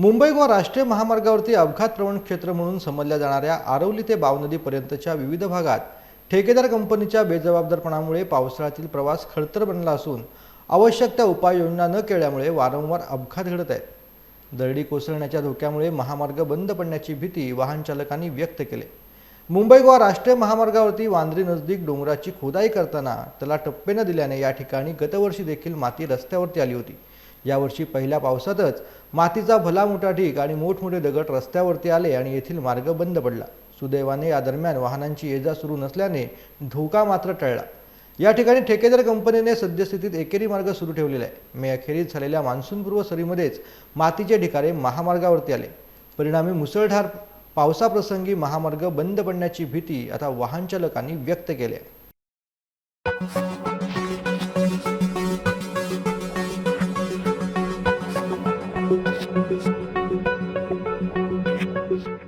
मुंबई गोवा राष्ट्रीय महामार्गावरती अपघात प्रवण क्षेत्र म्हणून समजल्या जाणाऱ्या आरवली ते बावनदीपर्यंतच्या विविध भागात ठेकेदार कंपनीच्या बेजबाबदारपणामुळे पावसाळ्यातील प्रवास खडतर बनला असून आवश्यक त्या उपाययोजना न केल्यामुळे वारंवार अपघात घडत आहेत. दरडी कोसळण्याच्या धोक्यामुळे महामार्ग बंद पडण्याची भीती वाहन चालकांनी व्यक्त केली. मुंबई गोवा राष्ट्रीय महामार्गावरती वांद्री नजदीक डोंगराची खोदाई करताना त्याला टप्पे न दिल्याने या ठिकाणी गतवर्षी देखील माती रस्त्यावरती आली होती. यावर्षी पहिल्या पावसातच मातीचा भला मोठा ढीग आणि मोठमोठे दगड रस्त्यावरती आले आणि येथील मार्ग बंद पडला. सुदैवाने या दरम्यान वाहनांची ये जा सुरू नसल्याने धोका मात्र टळला. या ठिकाणी ठेकेदार कंपनीने सद्यस्थितीत एकेरी मार्ग सुरू ठेवलेला आहे. मे अखेरीस झालेल्या मान्सूनपूर्व सरीमध्येच मातीचे ढिकारे महामार्गावरती आले. परिणामी मुसळधार पावसाप्रसंगी महामार्ग बंद पडण्याची भीती आता वाहन चालकांनी व्यक्त केली आहे. Thank you.